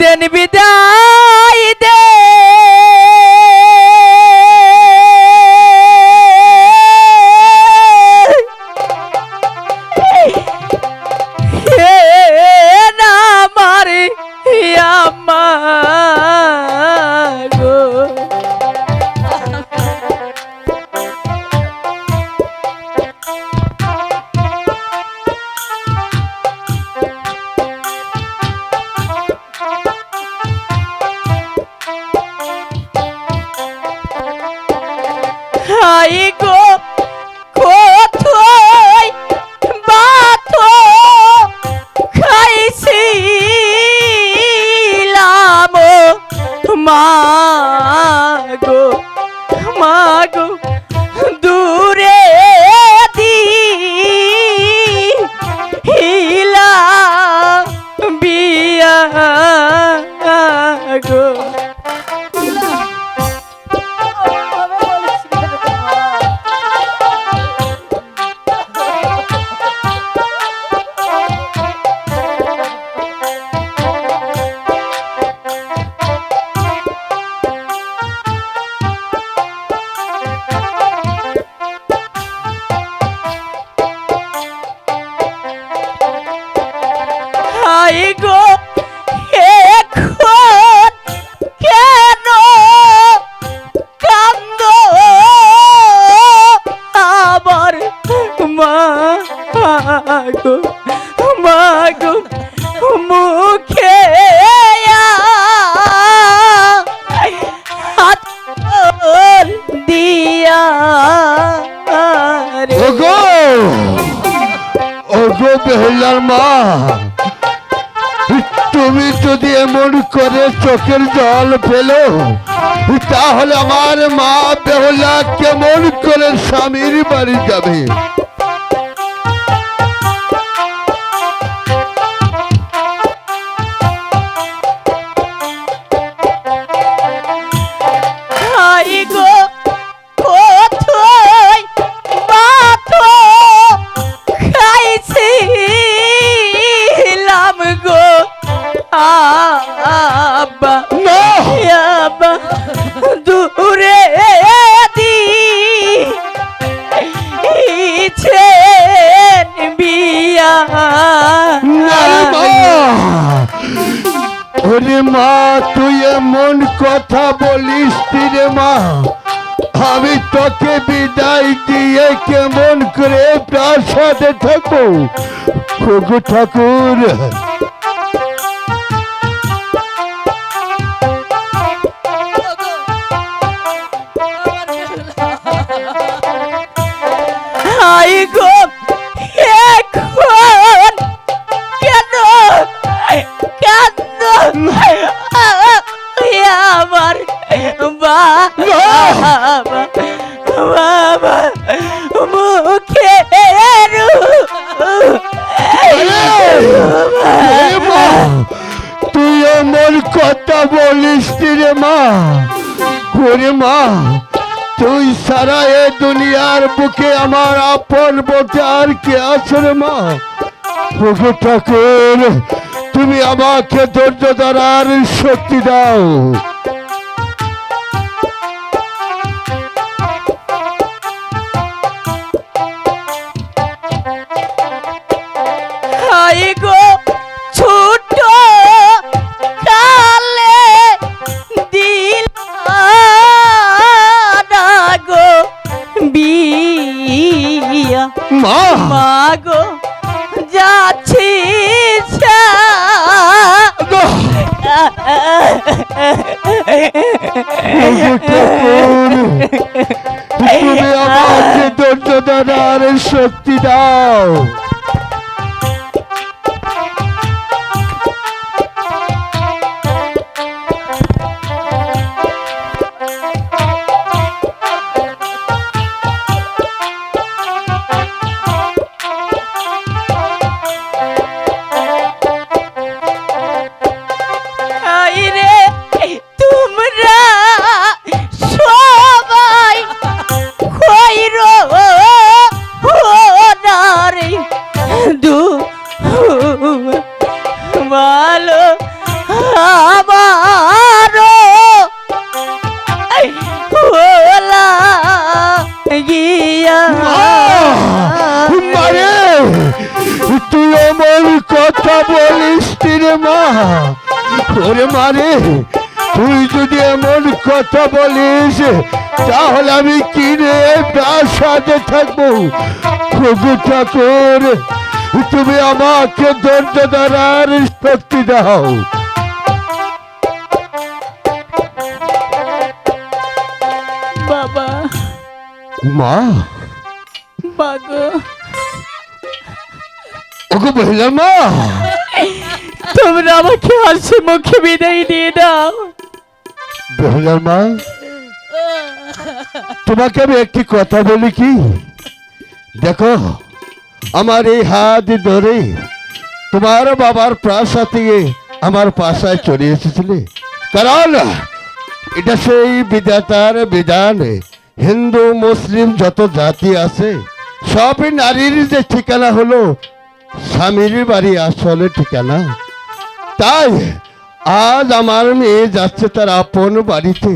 দেন বিদায় হাই গো, এখন কেন কান্দ? আবার মা গো মা গো মুখে দিয়া ওগো ওগো বেহুলার মা। এমন করে চোখের জল পেল? তাহলে আমার মা বেহলা কেমন করে স্বামীর বাড়ি যাবে? আব্বা আব্বা দূরে দি ইছেন বিয়া ওরে মা তুই এমন কথা বলিস রে মা। আমি তোকে বিদায় দিয়ে কেমন করে প্রাসাদে থাকব? ঠাকুর। বাবা বাবা মুখে তুই এমন কথা বলিস রে মা। ওরে মা, তুই সারা এ দুনিয়ার বুকে আমার আপন বলতে আর কে আছে মা? ওগো ঠাকুর তুমি আমাকে ধৈর্য ধরার শক্তি দাও। তুমি আমাকে ধরার শক্তি ওরে মারে তুই যদি এমন কথা বলিস তাহলে আমি কিনে সাথে থাকব। প্রভু ঠাকুর তুমি আমাকে ধৈর্য ধরার শক্তি দাও। বাবা। মা। মাগো ওকে মহিলা মা। তোমরা আমাকে হাসি মুখে বিদায় দিয়ে দাও। বেহুলার মা, তোমাকে আমি একটি কথা বলি কি? দেখো, আমার এই হাত ধরে তোমার বাবার আমার পাশায় চলে এসেছিলে। কারণ এটা সেই বিধাতার বিধান। হিন্দু, মুসলিম যত জাতি আছে সবই নারীর যে ঠিকানা হলো স্বামীর বাড়ি আসলে ঠিকানা। তাই আজ আমার মেয়ে যাচ্ছে তার আপন বাড়িতে।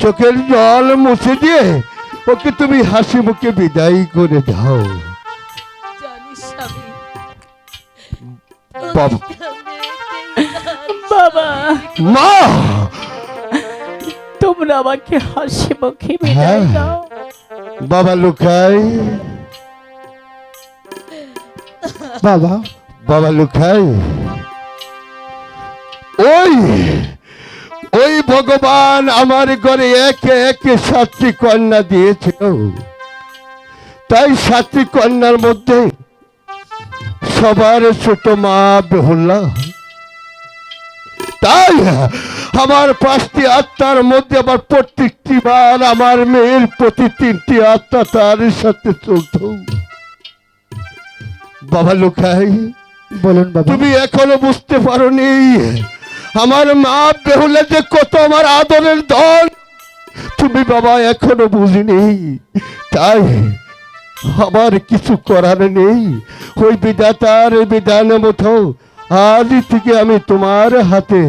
চোখের জল মুছে দিয়ে ওকে তুমি হাসি মুখে বিদায় করে দাও। বাবা। বাবা। মা! তোমরা আমাকে হাসি মুখে বিদায় হ্যাঁ। দাও। বাবা লুকাই। বাবা বাবা লুকাই। ওই ওই ভগবান আমার ঘরে একে একে সাতটি কন্যা দিয়েছিল। তাই সাতটি কন্যার মধ্যে সবার ছোট মা বেহুল্লা। তাই আমার পাঁচটি আত্মার মধ্যে আবার প্রত্যেকটি বার আমার মেয়ের প্রতি তিনটি আত্মা তার সাথে চলত। বাবা লোকাই বলুন বাবা। তুমি এখনও বুঝতে পারোনি আমার মা বেহুলে যে কত আমার আদরের দল তুমি বাবা এখনও বুঝিনি। তাই আমার কিছু করার নেই। ওই বিধাতার বিধান মতো আজ থেকে আমি তোমার হাতে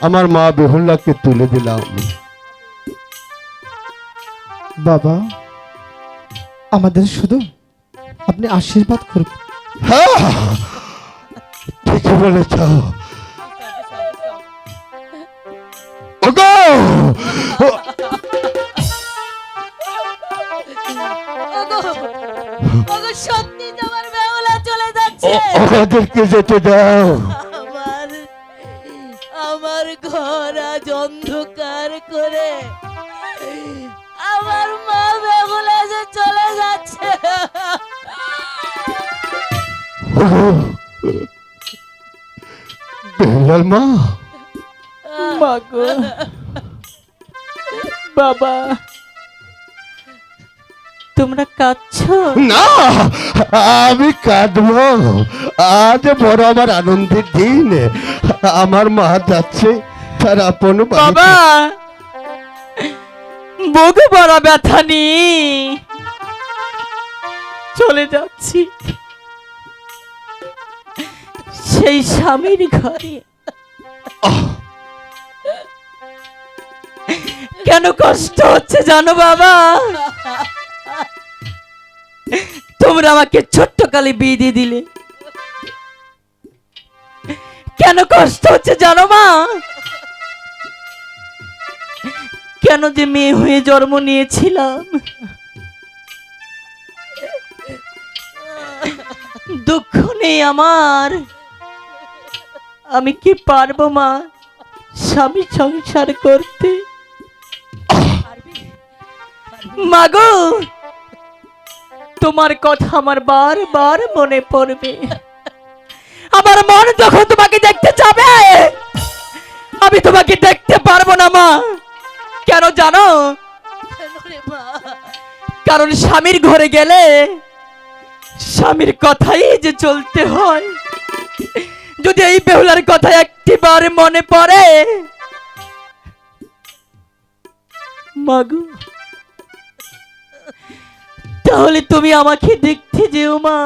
আমার মা বেহুল্লাকে তুলে দিলাম। বাবা আমাদের শুধু আপনি আশীর্বাদ করুন। হ্যাঁ ঠিকই বলেছ। ওগো ওগো সত্যি তোমার বেহুলা চলে যাচ্ছে। ওদেরকে যেতে দাও। আমার আমার ঘর আজ অন্ধকার করে। আমার মা বেহুলা যে চলে যাচ্ছে। বেহুলার মা। মাগো বাবা। তোমরা কাঁদছো? না আমি কাঁদবো। আজ বড় আমার আনন্দের দিন। আমার মা যাচ্ছে তার আপন বাবা! বুক বড় ব্যথা নিয়ে চলে যাচ্ছি। সেই স্বামীর ঘরে। কেন কষ্ট হচ্ছে জানো বাবা? তোমরা আমাকে ছোট্ট কালে বিয়ে দিয়ে দিলে। কেন কষ্ট হচ্ছে জানো মা? কেন যে মেয়ে হয়ে জন্ম নিয়েছিলাম? দুঃখ নেই আমার। আমি কি পারব মা স্বামী সংসার করতে? মাগো, তোমার কথা আমার বারবার মনে পড়বে। আমার মন যখন তোমাকে দেখতে যাবে, আমি তোমাকে দেখতে পারব না, মা। কেন জানো? কারণ স্বামীর ঘরে গেলে স্বামীর কথাই যে চলতে হয়, যদি এই বেহুলার কথা একটিবার মনে পড়ে, মাগু তাহলে তুমি আমাকে দেখতে যেও মা।